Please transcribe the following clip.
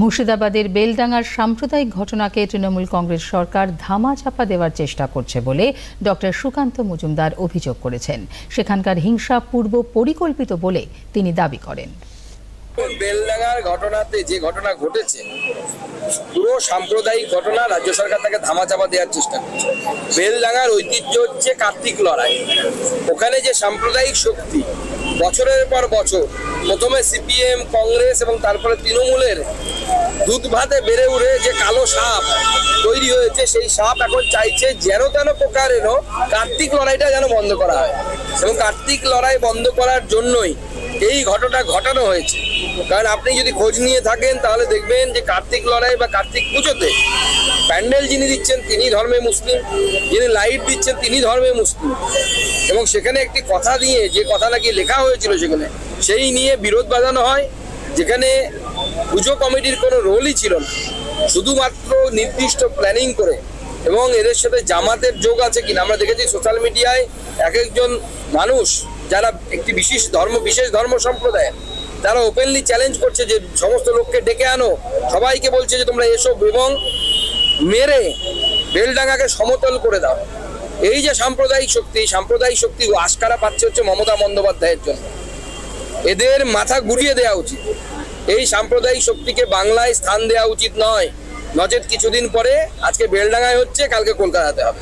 মুর্শিদাবাদের বেলডাঙ্গার সাম্প্রদায়িক ঘটনাকে তৃণমূল কংগ্রেস সরকার ধামাচাপা দেওয়ার চেষ্টা করছে বলে ডক্টর সুকান্ত মজুমদার অভিযোগ করেছেন। সেখানকার হিংসা পূর্ব পরিকল্পিত বলে তিনি দাবি করেন। বেলডাঙ্গার ঘটনাতে যে ঘটনা ঘটেছে, পুরো সাম্প্রদায়িক ঘটনা রাজ্য সরকার তাকে ধামাচাপা দেওয়ার চেষ্টা করছে। বেলডাঙ্গার ঐতিহ্য হচ্ছে কার্তিক লড়াই। ওখানে যে সাম্প্রদায়িক শক্তি, বছরের পর বছর, প্রথমে সিপিএম, কংগ্রেস এবং তারপরে তৃণমূলের দুধ ভাতে বেড়ে উঠে যে কালো সাপ তৈরি হয়েছে, সেই সাপ এখন চাইছে যেন তেন প্রকারেরও কার্তিক লড়াইটা যেন বন্ধ করা হয়। এবং কার্তিক লড়াই বন্ধ করার জন্যই এই ঘটনা ঘটানো হয়েছে। কারণ আপনি যদি খোঁজ নিয়ে থাকেন, তাহলে দেখবেন যে কার্তিক লড়াই বা কার্তিক পুজোতে প্যান্ডেল যিনি দিচ্ছেন, তিনি ধর্মে মুসলিম, যিনি লাইট দিচ্ছেন, তিনি ধর্মে মুসলিম। এবং সেখানে একটি কথা দিয়ে যে কথা নাকি লেখা হয়েছিল সেখানে, সেই নিয়ে বিরোধ বাজানো হয়, যেখানে পুজো কমিটির কোনো রোলই ছিল না। শুধুমাত্র নির্দিষ্ট প্ল্যানিং করে এবং এদের সাথে জামাতের যোগ আছে কিনা, আমরা দেখেছি সোশ্যাল মিডিয়ায় এক একজন মানুষ যারা একটি বিশেষ ধর্ম বিশেষ ধর্ম সম্প্রদায় তারা ওপেনলি চ্যালেঞ্জ করছে যে সমস্ত লোককে ডেকে আনো। সবাইকে বলছে যে তোমরা এসো এবং মেরে বেলডাঙ্গাকে সমতল করে দাও। এই যে সাম্প্রদায়িক শক্তি সাম্প্রদায়িক শক্তি আশকারা পাচ্ছে হচ্ছে মমতা বন্দ্যোপাধ্যায়ের জন্য। এদের মাথা ঘুরিয়ে দেওয়া উচিত। এই সাম্প্রদায়িক শক্তিকে বাংলায় স্থান দেওয়া উচিত নয়। নচেত কিছুদিন পরে আজকে বেলডাঙ্গায় হচ্ছে, কালকে কলকাতাতে হবে।